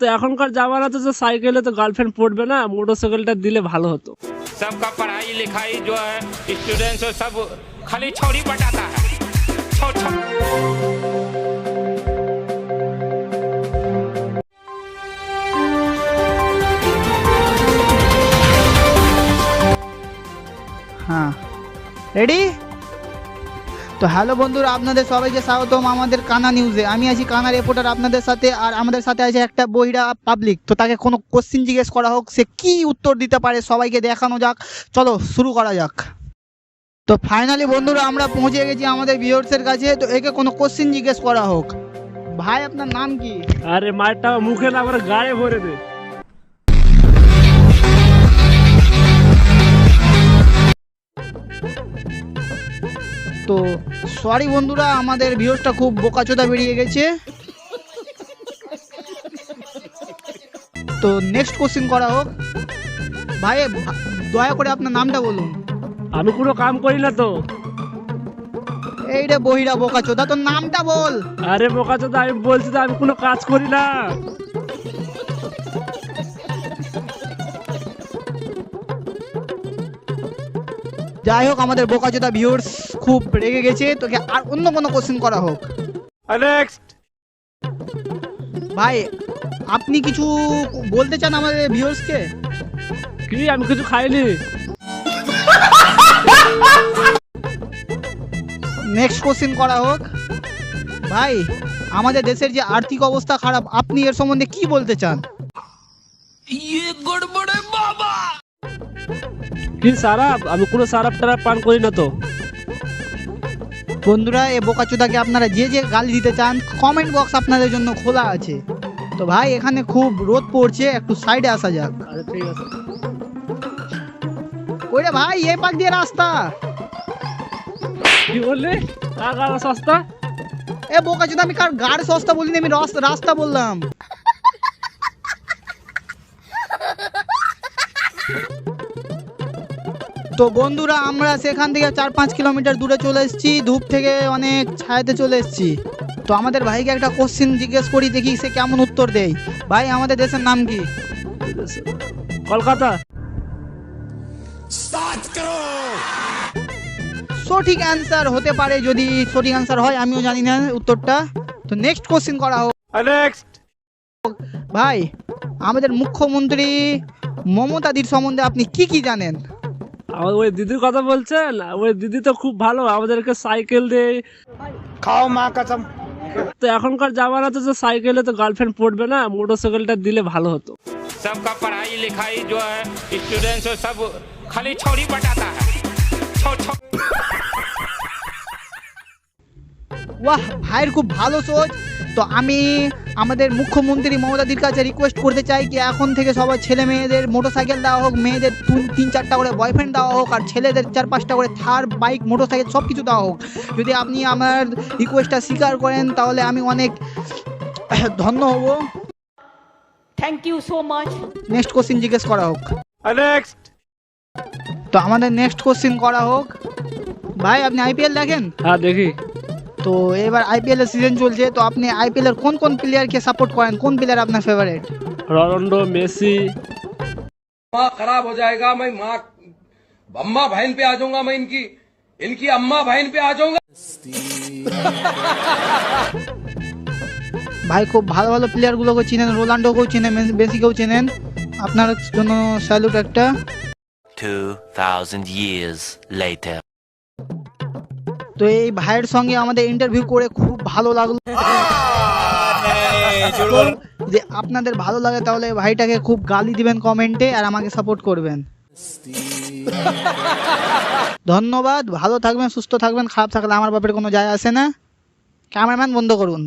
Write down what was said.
তো এখনকার জামানাতে যে সাইকেলে তো গার্লফ্রেন্ড পড়বে না মোটরসাইকেলটা দিলে ভালো হতো सबका पढ़ाई लिखाई जो है स्टूडेंट्स वो सब खाली छोड़ी बटाता है छो छो হ্যাঁ রেডি তো হ্যালো বন্ধুরা, আপনাদের সবাইকে স্বাগতম আমাদের কানা নিউজে আমি আছি কানা রিপোর্টার আপনাদের সাথে, আর আমাদের সাথে আছে একটা বহিরা পাবলিক তো তাকে কোনো কোশ্চিন জিজ্ঞেস করা হোক, সে কি উত্তর দিতে পারে সবাইকে দেখানো যাক। চলো শুরু করা যাক। তো ফাইনালি বন্ধুরা, আমরা পৌঁছে গেছি আমাদের ভিউয়ার্সের কাছে। তো একে কোনো কোশ্চিন জিজ্ঞেস করা হোক। ভাই, আপনার নাম কি? আরে মায়েরটা মুখে না আমার গায়ে ভরে দে। তো সরি বন্ধুরা আমাদের ভিউজটা খুব বোকাচোদা বেরিয়ে গেছে। তো নেক্সট কোশ্চেন করা হোক। ভাই দয়া করে আপনার নামটা বলুন। আমি কোনো কাম করি না তো। এই রে বহিরা বোকাচোদা তোর নামটা বল। আরে বোকা চোদা আমি বলছি তো আমি কোনো কাজ করি না। যাই হোক আমাদের বোকাচোদা ভিউয়ার্স খুব রেগে গেছে তোকে আর অন্য কোনো কোশ্চেন করা হোক। নেক্সট ভাই আপনি কিছু বলতে চান আমাদের ভিউয়ার্সকে কি আমি কিছু খাইনি। নেক্সট কোশ্চেন করা হোক। ভাই আমাদের দেশের যে আর্থিক অবস্থা খারাপ আপনি এর সম্বন্ধে কি বলতে চান? বাবা! কি সারাপ? আমি কোনো সারাপ টারাপ পান করি না তো। বন্ধুরা এ বোকাচোদাকে আপনারা যে যে গালি দিতে চান কমেন্ট বক্স আপনাদের জন্য খোলা আছে। তো ভাই এখানে খুব রোদ পড়ছে একটু সাইডে আসা যাক। আরে ঠিক আছে। ওইরে ভাই এই পাক দিয়ে রাস্তা। কি বললি? টাকা সস্তা? এ বোকাচোদা আমি কার গাড় সস্তা বলিনি আমি রাস- রাস্তা বললাম। তো বন্ধুরা আমরা সেখান থেকে চার পাঁচ কিলোমিটার দূরে চলে এসেছি। ধূপ থেকে অনেক ছায়াতে চলে এসেছি। তো আমাদের ভাইকে একটা কোশ্চেন জিজ্ঞেস করি দেখি সে কেমন উত্তর দেয়। ভাই আমাদের দেশের নাম কি? কলকাতা। সঠিক অ্যান্সার হতে পারে যদি সঠিক অ্যান্সার হয় আমিও জানি না উত্তরটা। তো নেক্সট কোশ্চেন করা হোক। ভাই আমাদের মুখ্যমন্ত্রী মমতাদির সম্বন্ধে আপনি কি কি জানেন? আমার ওই দিদির কথা বলছেন ওই দিদি তো খুব ভালো আমাদেরকে সাইকেল দেয় खाओ माँ कसम তো এখনকার জামানাতে যে সাইকেলে তো গার্লফ্রেন্ড পড়বে না মোটরসাইকেলটা দিলে ভালো হতো सबका पढ़ाई लिखाई जो है स्टूडेंट्स वो सब खाली छोड़ी बटाता है छो छो ওয়াহ ভাইয়ের খুব ভালো সোচ তো আমি আমাদের মুখ্যমন্ত্রী মমতাদির কাছে রিকোয়েস্ট করতে চাই কি এখন থেকে সবার ছেলে মেয়েদের মোটরসাইকেল দেওয়া হোক মেয়েদের তিন- তিন চারটা করে বয়ফ্রেন্ড দেওয়া হোক আর ছেলেদের চার পাঁচটা করে থার বাইক মোটরসাইকেল সব কিছু দেওয়া হোক। যদি আপনি আমার রিকোয়েস্টটা স্বীকার করেন তাহলে আমি অনেক ধন্য হব। Thank you so much. Next question জিজ্ঞেস করা হোক। নেক্সট তো আমাদের নেক্সট কোশ্চিন করা হোক। ভাই আপনি আইপিএল দেখেন? হ্যাঁ দেখি। তো এবার আইপিএল এর সিজন চলছে তো আপনি আইপিএল এর কোন কোন প্লেয়ারকে সাপোর্ট করেন কোন প্লেয়ার আপনার ফেভারিট রনাল্ডো মেসি माँ खराब हो जाएगा मैं माँ अम्मा बहन पे आ जाऊंगा मैं इनकी इनकी अम्मा बहन पे आ जाऊंगा ভাই খুব ভালো ভালো প্লেয়ারগুলোকে চিনেন রোনাল্ডোকেও চেনেন মেস- মেসিকেও চেনেন আপনার জন্য স্যালুট একটা 2,000 years later. তো এই ভাইয়ের সঙ্গে আমাদের ইন্টারভিউ করে খুব ভালো লাগল। যে আপনাদের ভালো লাগে তাহলে ভাইটাকে খুব গালি দিবেন কমেন্টে আর আমাকে সাপোর্ট করবেন। ধন্যবাদ ভালো থাকবেন সুস্থ থাকবেন খারাপ থাকলে আমার বাপের কোনো যায় আসে না। ক্যামেরাম্যান বন্ধ করুন।